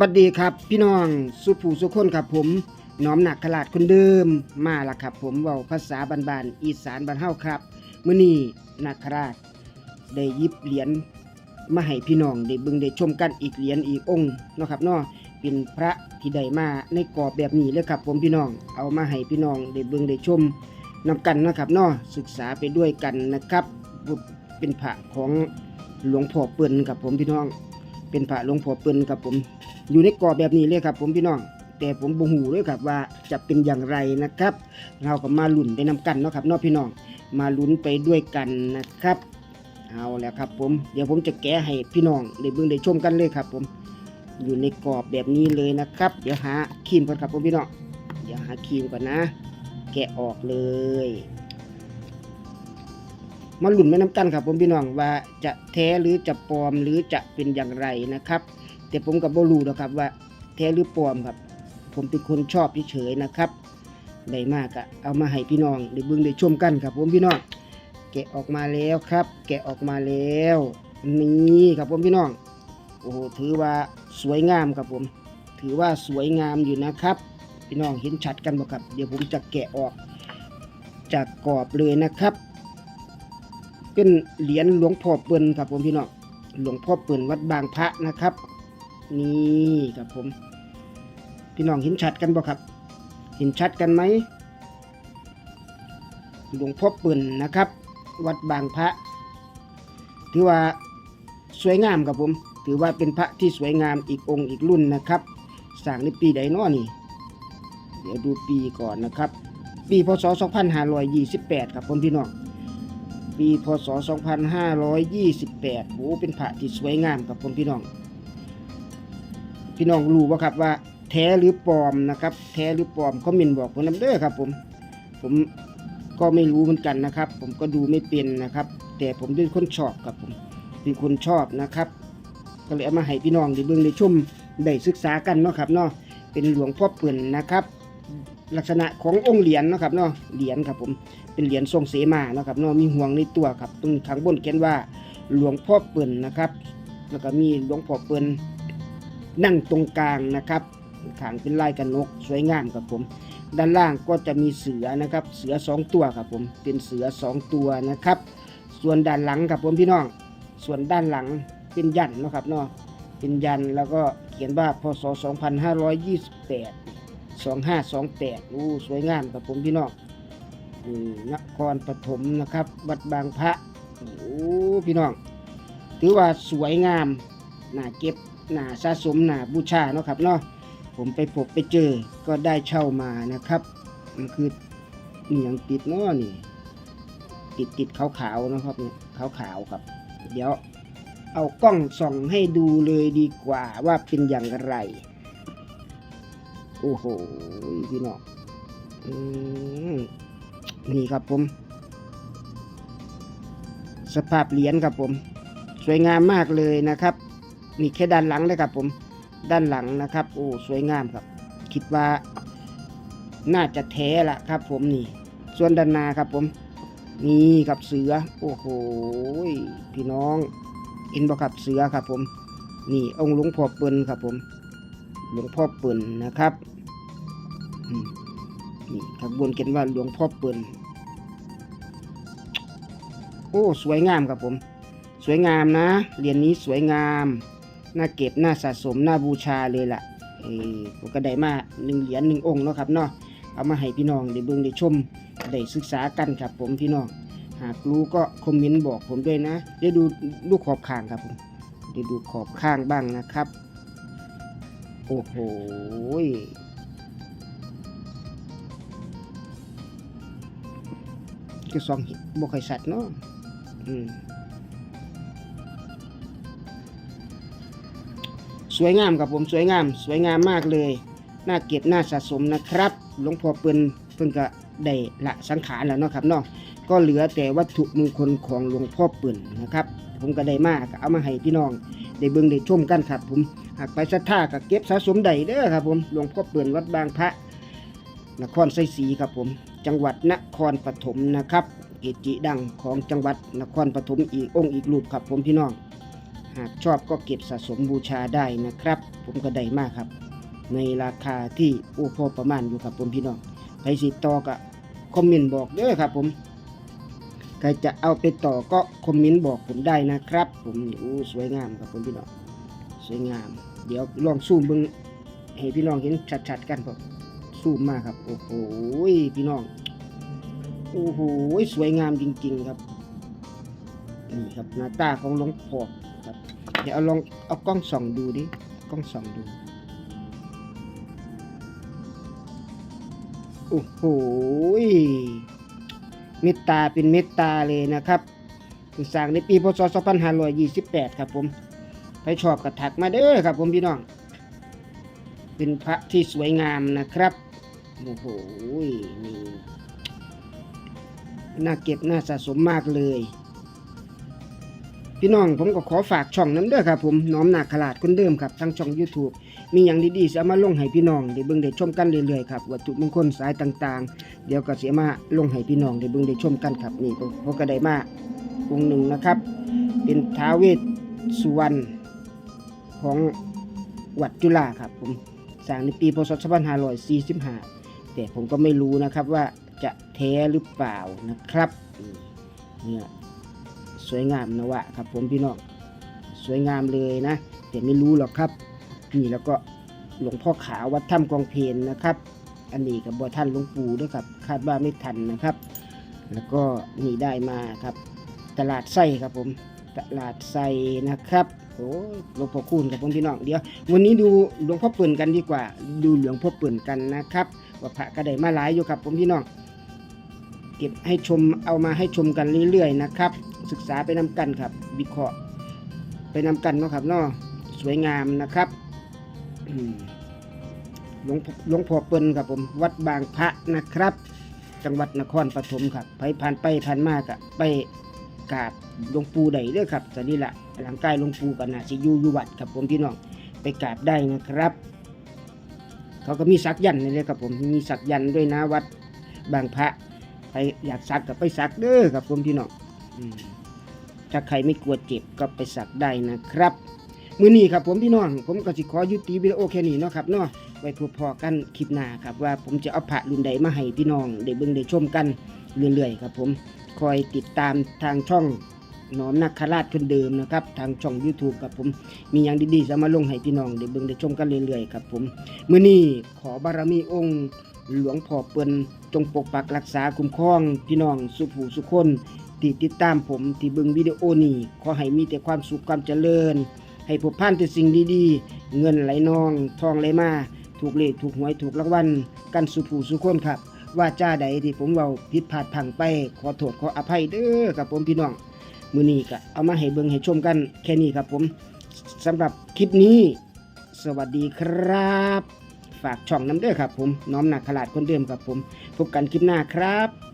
วัสดีครับ พี่น้องสุภูสุคนครับผมน้อมหนักขลาดคนเดิมมาละครับ ผมเว้าภาษาบานอีสานบ้านเฮาครับมื้อนี้นักขราชได้ยิบเหรียญมาให้พี่น้องได้เบิ่งได้ชมกันอีกเหรียญอีกองค์เนาะครับเนาะเป็นพระที่ได้มาในกรอบแบบนี้เลยครับ ผมพี่น้องเอามาให้พี่น้องได้เบิ่งได้ชมนำกันนะครับเนาะศึกษาไปด้วยกันนะครับเป็นพระของหลวงพ่อเปิ้นครับผมพี่น้อง เป็นพระหลวงพ่อเปิ้นครับผม อยู่ในกรอบแบบนี้เลยครับ ผมพี่น้อง แต่ผมบ่ฮู้เลยครับว่าจะเป็นอย่างไรนะครับ เราก็มาลุ้นไปนำกันเนาะครับเนาะพี่น้อง มาลุ้นไปด้วยกันนะครับ เอาแล้วครับ ผม เดี๋ยวผมจะแกะให้พี่น้องได้เบิ่งได้ชมกันเลยครับ ผม อยู่ในกรอบแบบนี้เลยนะครับ เดี๋ยวหาครีมก่อนครับผมพี่น้อง เดี๋ยวหาครีมก่อนนะ แกะออกเลย มาหลุ่นไม่น้ำกันครับผมพี่น้องว่าจะแท้หรือจะปลอมหรือจะเป็นอย่างไรนะครับ แต่ผมกับโบรูหรอกครับว่าแท้หรือปลอมครับ ผมเป็นคนชอบเฉยๆนะครับได้มากอะเอามาให้พี่น้องได้เบิ่งได้ชมกันครับผมพี่น้องแกะออกมาแล้วครับ แกะออกมาแล้วนี่ครับผมพี่น้องโอ้โหถือว่าสวยงามครับผม ถือว่าสวยงามอยู่นะครับ พี่น้องเห็นชัดกันบ่ครับ เดี๋ยวผมจะแกะออกจากกรอบเลยนะครับ เป็นเหรียญหลวงพ่อเปิ่นครับผมพี่น้องหลวงพ่อเปิ่นวัดบางพระนะครับ นี่ครับผม พี่น้องเห็นชัดกันบ่ครับ เห็นชัดกันไหมหลวงพ่อเปิ่นนะครับ วัดบางพระ ถือว่าสวยงามครับผม ถือว่าเป็นพระที่สวยงามอีกองค์อีกรุ่นนะครับสร้างในปีใดน้อนี่ เดี๋ยวดูปีก่อนนะครับ ปีพศ 2528 ครับผมพี่น้อง ปีพศ 2528โอ้เป็นพระที่สวยงามครับผมพี่น้อง พี่น้องรู้ว่าครับว่า แท้หรือปลอมนะครับ แท้หรือปลอมคอมเมนต์บอกผมนำเด้อครับ ผม ผมก็ไม่รู้เหมือนกันนะครับ ผมก็ดูไม่เป็นนะครับ แต่ผมเป็นคนชอบครับผมเป็นคนชอบนะครับ ก็เลยเอามาให้พี่น้องได้เบิ่งได้ชมได้ศึกษากันเนาะครับเนาะเป็นหลวงพ่อเปิ่นนะครับ ลักษณะขององค์เหรียญนะครับเนาะเหรียญครับผมเป็นเหรียญทรงเสมานะครับเนาะมีห่วงในตัวครับตรงข้างบนเขียนว่าหลวงพ่อเปิ่นนะครับ แล้วก็มีหลวงพ่อเปิ่นนั่งตรงกลางนะครับขางเป็นลายกันนกสวยงามครับผม ด้านล่างก็จะมีเสือนะครับ เสือสองตัวครับผมเป็นเสือสองตัวนะครับ ส่วนด้านหลังครับผมพี่น้อง ส่วนด้านหลังเป็นยันนะครับเนาะเป็นยันแล้วก็เขียนว่าพศ 2528 2528อู้สวยงามครับผมพี่น้องนครปฐมนะครับ วัดบางพระโอ้พี่น้อง ถือว่าสวยงามหน่าเก็บหน่าสะสมหน่าบูชาเนาะครับเนาะผมไปพบไปเจอก็ได้เช่ามานะครับ มันคือนี่ยังติดเนาะนี่ ติดติดขาวๆนะครับเนี่ยขาวๆครับ เดี๋ยวเอากล้องส่องให้ดูเลยดีกว่าว่าเป็นอย่างไร โอ้โหพี่น้องนี่ครับผม สภาพเหรียญครับผม สวยงามมากเลยนะครับนี่แค่ด้านหลังเลยครับผม ด้านหลังนะครับ โอ้สวยงามครับ คิดว่าน่าจะแท้ละครับ ผมนี่ ส่วนด้านหน้าครับผม นี่ครับเสือ โอ้โหพี่น้องเห็นบ่ครับเสือครับผม นี่องค์หลวงพ่อเปิ่นครับผม หลวงพ่อเปิ่นนะครับนี่ข้างบนเขียนว่าหลวงพ่อเปิ่นโอ้สวยงามครับผม สวยงามนะเหรียญนี้สวยงามน่าเก็บน่าสะสมน่าบูชาเลยล่ะเออผมก็ได้มาหนึ่งเหรียญหนึ่งองค์เนาะครับเนาะเอามาให้พี่น้องได้เบิ่งได้ชมได้ศึกษากันครับผมพี่น้องหากรู้ก็คอมเมนต์บอกผมด้วยนะเดี๋ยวดูลูกขอบข้างครับผมเดี๋ยวดูขอบข้างบ้างนะครับ โอ้โหก็สองหิบกค่อยสัตว์เนาะอืมสวยงามครับผมสวยงาม สวยงามมากเลย น่าเก็บน่าสะสมนะครับ หลวงพ่อเปิ้น เพิ่นก็ได้ละสังขารแล้วเนาะครับเนาะก็เหลือแต่วัตถุมงคลของหลวงพ่อปิ้นนะครับ ผมก็ได้มากเอามาให้พี่น้องได้เบิ่งได้ชมกันครับ ผมหากไปศรัทธาก็เก็บสะสมได้เด้อครับ ผมหลวงพ่อปิ้นวัดบางพระนครไซศรีครับผม จังหวัดนครปฐมนะครับเกจิดังของจังหวัดนครปฐมอีกองค์อีกรูปครับ ผมพี่น้อง หากชอบก็เก็บสะสมบูชาได้นะครับ ผมก็ได้มากครับ ในราคาที่โอ้พอประมาณอยู่ครับผมพี่น้อง ใครสิต่อก็คอมเมนต์บอกเด้อครับผมใครจะเอาไปต่อก็คอมเมนต์บอกผมได้นะครับ ผมนี่โอ้สวยงามครับผมพี่น้องสวยงาม เดี๋ยวลองซูมเบิ่งให้พี่น้องเห็นชัดๆกันผมซูมมาครับ โอ้โหพี่น้องโอ้โหสวยงามจริง ๆครับนี่ครับหน้าตาของหลวงพ่อครับเดี๋ยวเอาลองเอากล้องส่องดูดิกล้องส่องดู โอ้โหเมตตาเป็นเมตตาเลยนะครับสร้างในปีพศ 2528 ครับผมไปชอบกระถักมาเด้อครับผมพี่น้อง เป็นพระที่สวยงามนะครับ โอ้โหนี่น่าเก็บน่าสะสมมากเลย พี่น้องผมก็ขอฝากช่องน้ำเด้อครับผมน้อมนักขลาดคนเดิมครับทั้งช่อง YouTube มีอย่างดีๆจะมาลงให้พี่น้องได้เบิ่งได้ชมกันเรื่อยๆครับวัตถุมงคลสายต่างๆ เดี๋ยวก็เสิเอามาลงให้พี่น้องได้เบิ่งได้ชมกันครับนี่ผมก็ได้มาองค์หนึ่งนะครับ เป็นท้าวเวสสุวรรณของวัดจุฬาครับผมสร้างในปีพศ2545แต่ผมก็ไม่รู้นะครับว่าจะแท้หรือเปล่านะครับเนี่ย สวยงามนะวะครับ ผมพี่น้องสวยงามเลยนะแต่ไม่รู้หรอกครับ นี่แล้วก็หลวงพ่อขาววัดถ้ำกองเพนนะครับ อันนี้กับบัวท่านหลวงปู่ด้วยครับคาดว่าไม่ทันนะครับ แล้วก็นี่ได้มาครับ ตลาดไส้ครับผมตลาดไส้นะครับโอ้หลวงพ่อคูณครับผมพี่น้องเดี๋ยววันนี้ดูหลวงพ่อเปิ่นกันดีกว่า ดูหลวงพ่อเปิ่นกันนะครับว่าพระก็ได้มาหลายอยู่ครับผมพี่น้องเก็บให้ชมเอามาให้ชมกันเรื่อยๆนะครับ ศึกษาไปนำกันครับวิเคราะห์ไปนำกันเนาะครับเนาะสวยงามนะครับหลวงพ่อหลวงพ่อเปิ่นครับผมวัดบางพระนะครับ จังหวัดนครปฐมครับไปผ่านไปผ่านมากะไปกราบหลวงปู่ได้เด้อครับสนี่ละหลังใกล้หลวงปู่กันนะสิยูยูวัดครับผมพี่น้องไปกราบได้นะครับ เขาก็มีสักยันเลยครับผมมีสักยันด้วยนะวัดบางพระใครอยากสักก็ไปสักเด้อครับผมพี่น้อง ถ้าใครไม่กลัวเจ็บก็ไปสักได้นะครับ มือนี้ครับผมพี่น้อง ผมก็สิขอยุติวิดีโอแค่นี้เนาะครับเนาะไว้พบพอกันคลิปหน้าครับว่าผมจะเอาพระรุ่นใดมาให้พี่น้องได้เบิ่งได้ชมกันเรื่อยๆครับผมคอยติดตามทางช่องหนอมนักคราชคนเดิมนะครับ ทางช่อง YouTube ครับผมมีอย่างดีๆจะมาลงให้พี่น้องได้เบิ่งได้ชมกันเรื่อยๆครับผมมื้อนี้ขอบารมีองค์ หลวงพ่อเปิ้นจงปกปักรักษาคุ้มครอง พี่น้องสุผู้สุคน ที่ติดตามผมที่เบิ่งวิดีโอนี้ขอให้มีแต่ความสุขความเจริญ ให้พบผ่านแต่สิ่งดีๆ เงินไหลนองทองไหลมาถูกเลขถูกหวยถูกรางวัลกันสุผูสุคนครับ ว่าจ้าใดที่ผมเว้าผิดพลาดพังไป ขอโทษขออภัยเด้อครับผมพี่น้องมื้อนี้ก็เอามาให้เบิ่งให้ชมกันแค่นี้ครับผมสำหรับคลิปนี้ สวัสดีครับ ฝากช่องน้ำเด้อครับผมน้อมหนักขลาดคนเดิมครับผม พบกันคลิปหน้าครับ